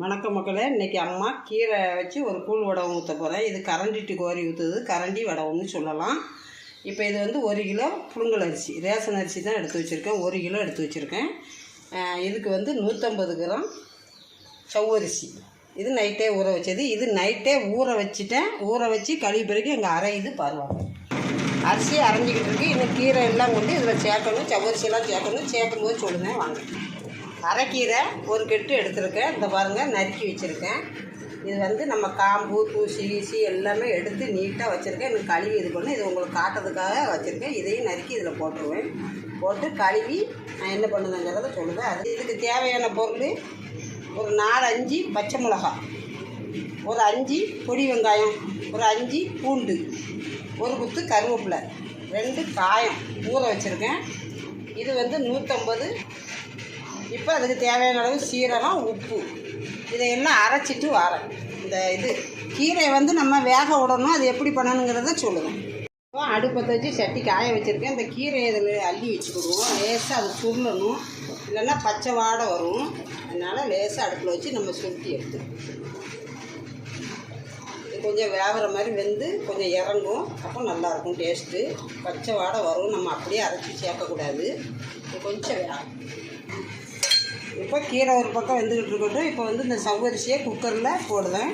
வணக்க மக்களே. இன்றைக்கி அம்மா கீரை வச்சு ஒரு கூழ் வடகம் ஊற்ற போகிறேன் இது கரண்டிட்டு கோரி ஊற்றுது கரண்டி வடகம்னு சொல்லலாம். இப்போ இது வந்து ஒரு கிலோ புழுங்கல் அரிசி. ரேஷன் அரிசி தான் எடுத்து வச்சுருக்கேன். ஒரு கிலோ எடுத்து வச்சுருக்கேன். இதுக்கு வந்து நூற்றம்பது கிராம் சவ்வரிசி இது நைட்டே ஊற வச்சது. இது நைட்டே ஊற வச்சுட்டேன். ஊற வச்சு கழுவி பிறகு எங்கள் அரையுது பருவாங்க அரிசி அரைஞ்சிக்கிட்டு இருக்கு. இன்னும் கீரை எல்லாம் கொண்டு இதில் சேர்க்கணும். சவ்வரிசியெல்லாம் சேர்க்கணும். சேர்க்கும்போது சொல்லுங்கள் வாங்க. அரைக்கீரை ஒரு கெட்டு எடுத்திருக்கேன். இந்த பாருங்கள் நறுக்கி வச்சுருக்கேன். இது வந்து நம்ம காம்பு தூசி ஈசி எல்லாமே எடுத்து நீட்டாக வச்சுருக்கேன். எனக்கு கழுவி இது பண்ணி இது உங்களுக்கு காட்டுறதுக்காக வச்சுருக்கேன். இதையும் நறுக்கி இதில் போட்டுருவேன். போட்டு கழுவி நான் என்ன பண்ணுதுங்கிறத சொல்லுவேன். அது இதுக்கு தேவையான பொருள் ஒரு நாலு அஞ்சு பச்சை மிளகா ஒரு அஞ்சு பொடி வெங்காயம். ஒரு அஞ்சு பூண்டு. ஒரு குத்து கருவேப்பிலை. ரெண்டு காயம். ஊற வச்சுருக்கேன். இது வந்து நூற்றம்பது இப்போ அதுக்கு தேவையான அளவு சீரகம் உப்பு. இதையெல்லாம் அரைச்சிட்டு வரேன். இந்த இது கீரையை வந்து நம்ம வேக விடணும். அது எப்படி பண்ணணுங்கிறத சொல்லுவோம் இப்போ அடுப்பை வச்சு சட்டி காய வச்சுருக்கேன். இந்த கீரையை இதில் அள்ளி வச்சுக்கிடுவோம். லேசாக அது சுருளணும். இல்லைன்னா பச்சை வாடை வரும். அதனால் லேசாக அடுப்பில் வச்சு நம்ம சுருட்டி எடுத்துக்கணும் கொஞ்சம் வேகிற மாதிரி வெந்து கொஞ்சம் இறங்கும். அப்போ நல்லாயிருக்கும் டேஸ்ட்டு. பச்சை வாடை வரும். நம்ம அப்படியே அரைச்சி சேர்க்கக்கூடாது. கொஞ்சம் வேகும் இப்போ கீரை ஒரு பக்கம் வெந்துக்கிட்டு இருக்கட்டும். இப்போ வந்து இந்த சவ்வரிசியை குக்கரில் போடுவேன்.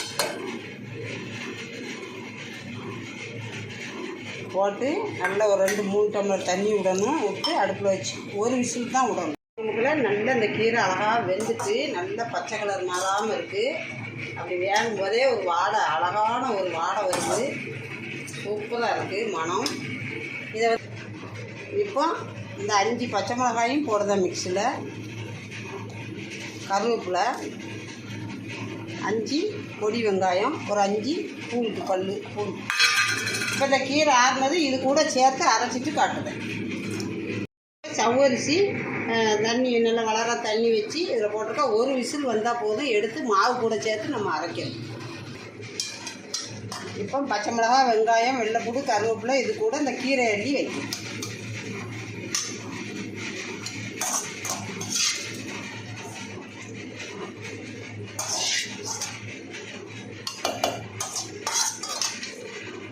போட்டு நல்லா ஒரு ரெண்டு மூணு டம்ளர் தண்ணி விடணும். விட்டு அடுப்பில் வச்சு ஒரு விசில் தான் விடணும். நமக்குள்ள நல்ல இந்த கீரை அழகாக வெந்துட்டு நல்ல பச்சை கலர் மாறாமல் இருக்குது அப்படி வேகும் போதே ஒரு வாடை அழகான ஒரு வாடை வருது. சூப்பராக இருக்குது மனம் இதை இப்போ இந்த அஞ்சு பச்சை மிளகாயும் போடுதேன் மிக்சியில் கருவேப்பிலை அஞ்சு பொடி வெங்காயம் ஒரு அஞ்சு பூண்டு பல் பூண்டு. இப்போ இந்த கீரை ஆறுனது இது கூட சேர்த்து அரைச்சிட்டு காட்டுறேன். சவ்வரிசி தண்ணி நல்லா வளர தண்ணி வச்சு இதில் போட்டிருக்கா ஒரு விசில் வந்தால் போதும் எடுத்து மாவு கூட சேர்த்து நம்ம அரைக்கணும். இப்போ பச்சை மிளகா வெங்காயம் வெள்ளைப்பூடு கருவேப்பிலை இது கூட இந்த கீரை அள்ளி வைக்கணும்.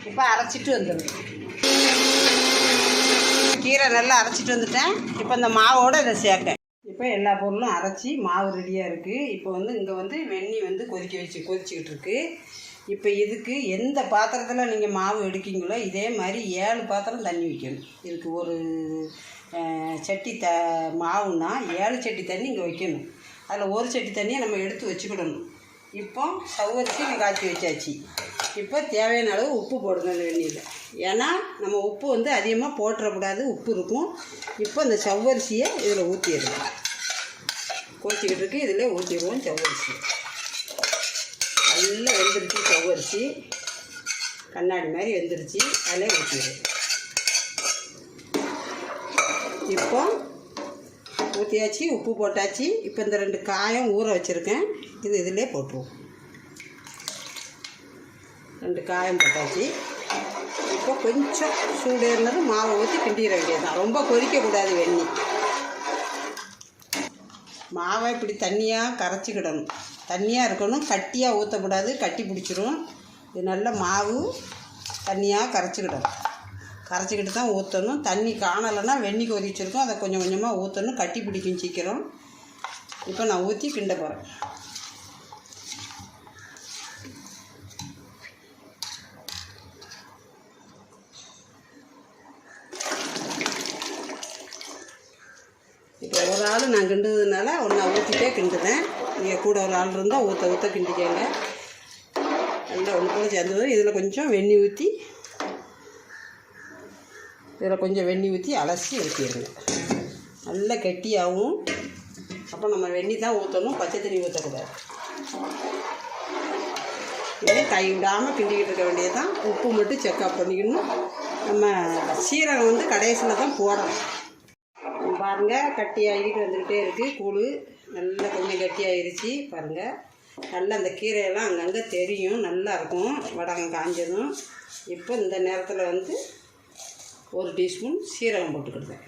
இப்போ அரைச்சிட்டு வந்துடுவேன் கீரை நல்லா அரைச்சிட்டு வந்துட்டேன். இப்போ இந்த மாவோடு இதை சேர்க்க இப்போ எல்லா பொருளும் அரைச்சி மாவு ரெடியாக இருக்குது இப்போ வந்து இங்கே வந்து வெண்ணி வந்து கொதிக்க வச்சு கொதிச்சுக்கிட்டு இருக்கு. இப்போ இதுக்கு எந்த பாத்திரத்தில் நீங்கள் மாவு எடுக்கீங்களோ இதே மாதிரி ஏழு பாத்திரம் தண்ணி வைக்கணும். இதுக்கு ஒரு சட்டி த மாவுன்னா ஏழு சட்டி தண்ணி இங்கே வைக்கணும். அதில் ஒரு சட்டி தண்ணியை நம்ம எடுத்து வச்சுக்கிடணும். இப்போ சவ்வரிசி காய்ச்சி வச்சாச்சு. இப்போ தேவையான அளவு உப்பு போடணும் அந்த வெந்நீரில். ஏன்னா நம்ம உப்பு வந்து அதிகமாக போட்டுறக்கூடாது. உப்பு இருக்கும். இப்போ இந்த சவ்வரிசியை இதில் ஊற்றிடுவோம் கொதிச்சிக்கிட்டு இருக்கு. இதில் ஊற்றிடுவோம் சவ்வரிசி. நல்லா வெந்துருச்சு சவ்வரிசி. கண்ணாடி மாதிரி வெந்துருச்சு. அதில் ஊற்றிடுவோம் இப்போ ஊற்றியாச்சு உப்பு போட்டாச்சு. இப்போ இந்த ரெண்டு காயம் ஊற வச்சுருக்கேன். இது இதிலே போட்டுருவோம். ரெண்டு காயம் போட்டாச்சு. இப்போ கொஞ்சம் சூடு இருந்தது மாவை ஊற்றி கிண்டிட வேண்டியதுதான். ரொம்ப கொதிக்கக்கூடாது வெண்ணி. மாவை இப்படி தண்ணியாக கரைச்சிக்கிடணும். தண்ணியாக இருக்கணும் கட்டியாக ஊற்றக்கூடாது கட்டி பிடிச்சிரும். இது நல்ல மாவு தண்ணியாக கரைச்சிக்கிடணும். கரைச்சிக்கிட்டு தான் ஊற்றணும் தண்ணி காணலைன்னா வெந்நி கொதிச்சிருக்கும் அதை கொஞ்சம் கொஞ்சமாக ஊற்றணும் கட்டி பிடிக்கும் சீக்கிரம். இப்போ நான் ஊற்றி கிண்ட போகிறேன் இப்போ நான் கிண்டுறதுனால ஒன்றா ஊற்றிட்டே கிண்டுறேன். நீங்கள் கூட ஒரு ஆள் இருந்தால் ஊற்ற ஊற்ற கிண்டிக்கங்க. நல்லா ஒன்று கூட சேர்ந்து இதில் கொஞ்சம் வெண்ணி ஊற்றி இதில் கொஞ்சம் வெண்ணி ஊற்றி அலசி ஊற்றிடுங்க நல்லா கெட்டியாகவும் அப்போ நம்ம வெண்ணி தான் ஊற்றணும் பச்சை தண்ணி ஊற்றக்கூடாது இதே கை விடாமல் கிண்டிக்கிட்டு இருக்க வேண்டியது தான் உப்பு மட்டும் செக்அப் பண்ணிக்கணும். நம்ம சீரகம் வந்து கடைசியில் தான் போடணும். பாருங்கள் கட்டியாகிட்டு வந்துக்கிட்டே இருக்குது கூழ் நல்லா கொஞ்சம் கட்டியாகிருச்சு பாருங்கள் நல்லா அந்த கீரையெல்லாம் அங்கங்கே தெரியும் நல்லா இருக்கும். வடகம் காஞ்சதும். இப்போ இந்த நேரத்தில் வந்து ஒரு டீஸ்பூன் சீரகம் போட்டுக்கிடுவேன்.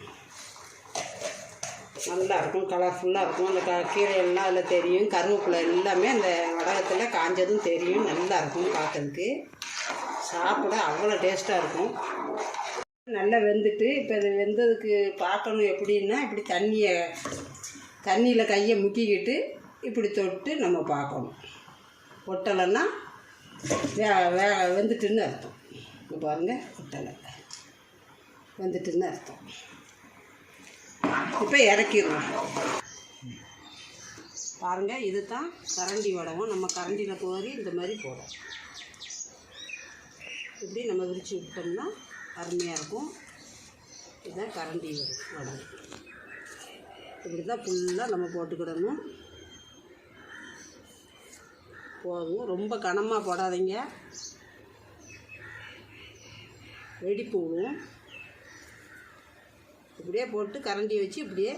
நல்லா இருக்கும் கலர்ஃபுல்லாக இருக்கும். அந்த க கீரையெல்லாம் அதில் தெரியும். கருவேப்பிலை எல்லாமே அந்த வடகத்தில் காஞ்சதும் தெரியும். நல்லா இருக்கும் பார்க்கறதுக்கு. சாப்பிட அவ்வளோ டேஸ்ட்டாக இருக்கும். நல்லா வெந்துட்டு இப்போ இது வெந்ததுக்கு பார்க்கணும் எப்படின்னா இப்படி தண்ணியை தண்ணியில் கையை முக்கிக்கிட்டு இப்படி தொட்டு நம்ம பார்க்கணும். ஒட்டலைன்னா வே வே வெந்துட்டுன்னு அர்த்தம். இப்போ பாருங்கள் ஒட்டலை. வெந்துட்டுன்னு அர்த்தம். இப்போ இறக்கிடுவோம் பாருங்கள் இது தான் கரண்டி வடவும் நம்ம கரண்டியில் கோரி இந்த மாதிரி போடும் இப்படி நம்ம விரித்து விட்டோம்னா அருமையாக இருக்கும். இதுதான் கரண்டி வடகம் இப்படி தான் ஃபுல்லாக நம்ம போட்டுக்கிடணும். போதும். ரொம்ப கனமாக போடாதீங்க. வெடிப்பு விடும் இப்படியே போட்டு கரண்டி வச்சு இப்படியே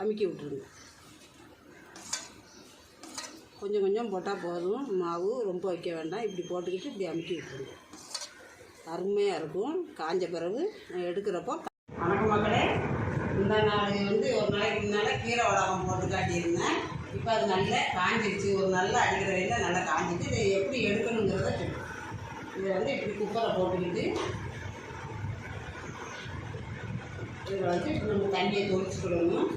அமுக்கி விட்டுருங்க. கொஞ்சம் கொஞ்சம் போட்டால் போதும். மாவு ரொம்ப வைக்க வேண்டாம். இப்படி போட்டுக்கிட்டு இப்படி அமுக்கி விட்டுருங்க. அருமையாக இருக்கும். காஞ்ச பிறகு எடுக்கிறப்போ வணக்கம் மக்களே. இந்த நாள் வந்து ஒரு நாளைக்கு முன்னால் கீரை உலகம் போட்டு காட்டியிருந்தேன். இப்போ அது நல்லா காஞ்சிருச்சு. ஒரு நல்லா அடிக்கிற வரையில் நல்லா காஞ்சிட்டு இதை எப்படி எடுக்கணுங்கிறத சொல்லுவேன் இதை வந்து இப்படி குக்கரை போட்டுக்கிட்டு இதில் வந்து இப்போ நம்ம தண்ணியை தொளிச்சுக்கிடணும்.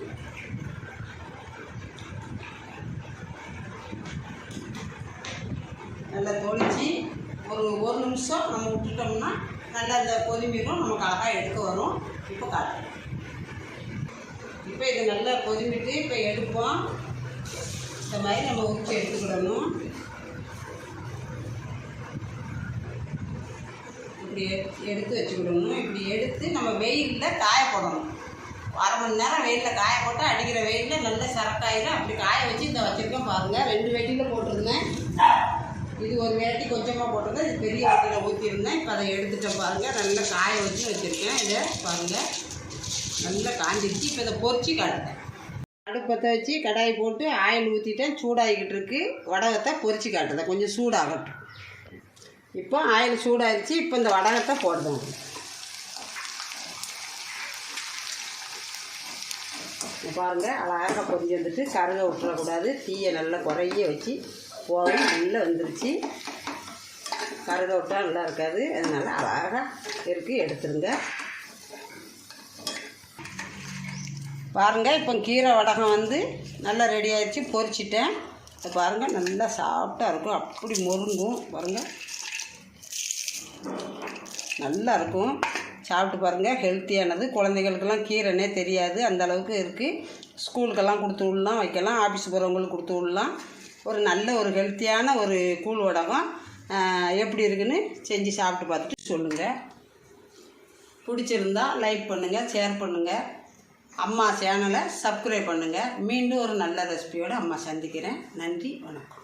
நல்லா தொளிச்சு ஒரு ஒரு நிமிஷம் நம்ம விட்டுட்டோம்னா நல்லா இந்த கொதிமீரும் நமக்கு அழகாக எடுக்க வரும். இப்போ காட்டுறேன் இப்போ இது நல்லா கொதிமிட்டு இப்போ எடுப்போம். இந்த மாதிரி நம்ம உரிச்சு எடுத்துக்கிடணும். இப்படி எடுத்து வச்சுக்கிடணும். இப்படி எடுத்து நம்ம வெயிலில் காய போடணும். அரை மணி நேரம் வெயிலில் காய போட்டு அடிக்கிற வெயிலில் நல்ல சரக்காயில் அப்படி காய வச்சு இந்த வச்சுருக்கேன் பாருங்கள் ரெண்டு வெயிலில் போட்டிருந்தேன். இது ஒரு வேட்டி கொஞ்சமாக போட்டிருந்தேன். இது பெரிய வேட்டியில் ஊற்றிருந்தேன் இப்போ அதை எடுத்துட்டேன் பாருங்கள் நல்லா காய வச்சு வச்சுருக்கேன். இதை பாருங்கள் நல்லா காஞ்சிருச்சு. இப்போ இதை பொறிச்சு காட்டுறேன். அடுப்பத்தை வச்சு கடாய் போட்டு ஆயில் ஊற்றிட்டேன் சூடாகிக்கிட்டு இருக்கு. வடகத்தை பொறிச்சு காட்டுறேன். கொஞ்சம் சூடாகட்டும். இப்போ ஆயில் சூடாகிடுச்சு இப்போ இந்த வடகத்தை போடுறோம். பாருங்கள் அழகாக பொறிஞ்சு வந்துட்டு கருக விட்டுறக்கூடாது. தீயை நல்லா குறைய வச்சு போகும் நல்லா வந்துருச்சு. கருக நல்லா இருக்காது. அதனால் அழகாக இருக்குது எடுத்துருங்க. பாருங்கள் இப்போ கீரை வடகம் வந்து நல்லா ரெடி ஆயிடுச்சு பொரிச்சிட்டேன். இதை பாருங்கள் நல்லா சாஃப்டாக இருக்கும். அப்படி முருங்கும் பாருங்கள் நல்லா இருக்கும். சாப்பிட்டு பாருங்கள் ஹெல்த்தியானது குழந்தைகளுக்கெல்லாம் கீரைனே தெரியாது. அந்தளவுக்கு இருக்குது ஸ்கூலுக்கெல்லாம் கொடுத்து விடலாம் வைக்கலாம். ஆஃபீஸ் போகிறவங்களுக்கு கொடுத்து விடலாம். ஒரு நல்ல ஒரு ஹெல்த்தியான ஒரு கூழ் உடகம் எப்படி இருக்குன்னு செஞ்சு சாப்பிட்டு பார்த்துட்டு சொல்லுங்கள் பிடிச்சிருந்தா லைக் பண்ணுங்கள் ஷேர் பண்ணுங்கள் அம்மா சேனலை சப்ஸ்கிரைப் பண்ணுங்கள் மீண்டும் ஒரு நல்ல ரெசிபியோடு அம்மா சந்திக்கிறேன். நன்றி வணக்கம்.